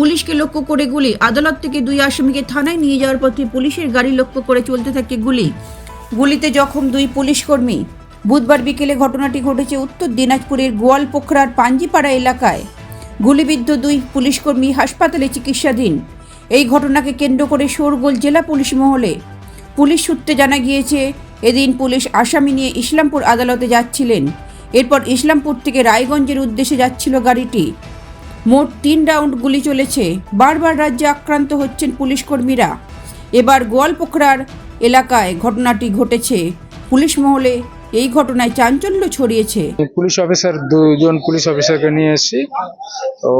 পুলিশকে লক্ষ্য করে গুলি। আদালত থেকে দুই আসামিকে থানায় নিয়ে যাওয়ার পথে পুলিশের গাড়ি লক্ষ্য করে চলতে থাকে গুলি। গুলিতে জখম দুই পুলিশ কর্মী। বুধবার বিকেলে ঘটনাটি ঘটেছে উত্তর দিনাজপুরের গোয়ালপোখরার পাঞ্জিপাড়া এলাকায়। গুলিবিদ্ধ দুই পুলিশকর্মী হাসপাতালে চিকিৎসাধীন। এই ঘটনাকে কেন্দ্র করে শোরগোল জেলা পুলিশ মহলে। পুলিশ সূত্রে জানা গিয়েছে, এদিন পুলিশ আসামি নিয়ে ইসলামপুর আদালতে যাচ্ছিলেন। এরপর ইসলামপুর থেকে রায়গঞ্জের উদ্দেশ্যে যাচ্ছিল গাড়িটি। মোট তিন রাউন্ড গুলি চলেছে। বারবার রাজ্যে আক্রান্ত হচ্ছেন পুলিশ কর্মীরা। এবার গোয়ালপোখরার এলাকায় ঘটনাটি ঘটেছে। পুলিশ মহলে এই ঘটনায় চাঞ্চল্য ছড়িয়েছে। পুলিশ অফিসার, দুজন পুলিশ অফিসারকে নিয়ে এসেছি।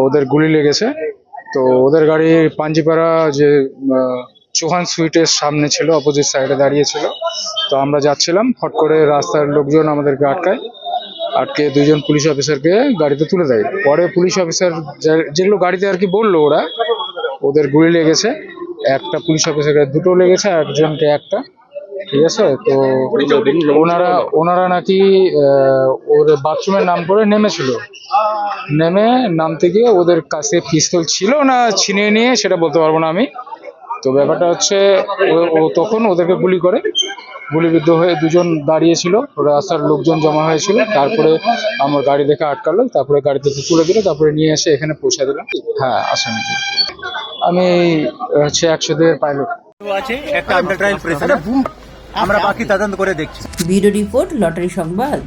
ওদের গুলি লেগেছে। তো ওদের গাড়ি পাঞ্জিপাড়া যে চৌহান সুইটের সামনে ছিল, অপোজিট সাইডে দাঁড়িয়ে ছিল। তো আমরা যাচ্ছিলাম, ফট করে রাস্তার লোকজন আমাদেরকে আটকায়। আটকে দুজন পুলিশ অফিসারকে গাড়িতে তুলে দেয়। পরে পুলিশ অফিসার যেগুলো গাড়িতে আর কি বলল ওরা, ওদের গুলি লেগেছে। একটা পুলিশ অফিসারকে দুটো লেগেছে, একজনকে একটা। ঠিক আছে? তো ওনারা ওনারা নাকি ওর বাথরুমের নাম করে নেমেছিল। নেমে নামতে গিয়ে ওদের কাছে পিস্তল ছিল না, ছিনিয়ে নিয়ে সেটা বলতে পারব না আমি। তো ব্যাপারটা হচ্ছে ও তখন ওদেরকে গুলি করে। গুলিবিদ্ধ হয়ে দুজন দাঁড়িয়েছিল। রাস্তার লোকজন জমা হয়েছিল। তারপরে আমার গাড়ি দেখে আটকালো। তারপরে গাড়ি থেকে তুলে দিল। তারপরে নিয়ে এসে এখানে পৌঁছে দিলাম। হ্যাঁ আসামি আমি হচ্ছে একশো দুয়ের পাইলট আছে একটা আন্ডার আমরা বাকি তদন্ত করে দেখছি। ভিডিও রিপোর্ট লটারি সংবাদ।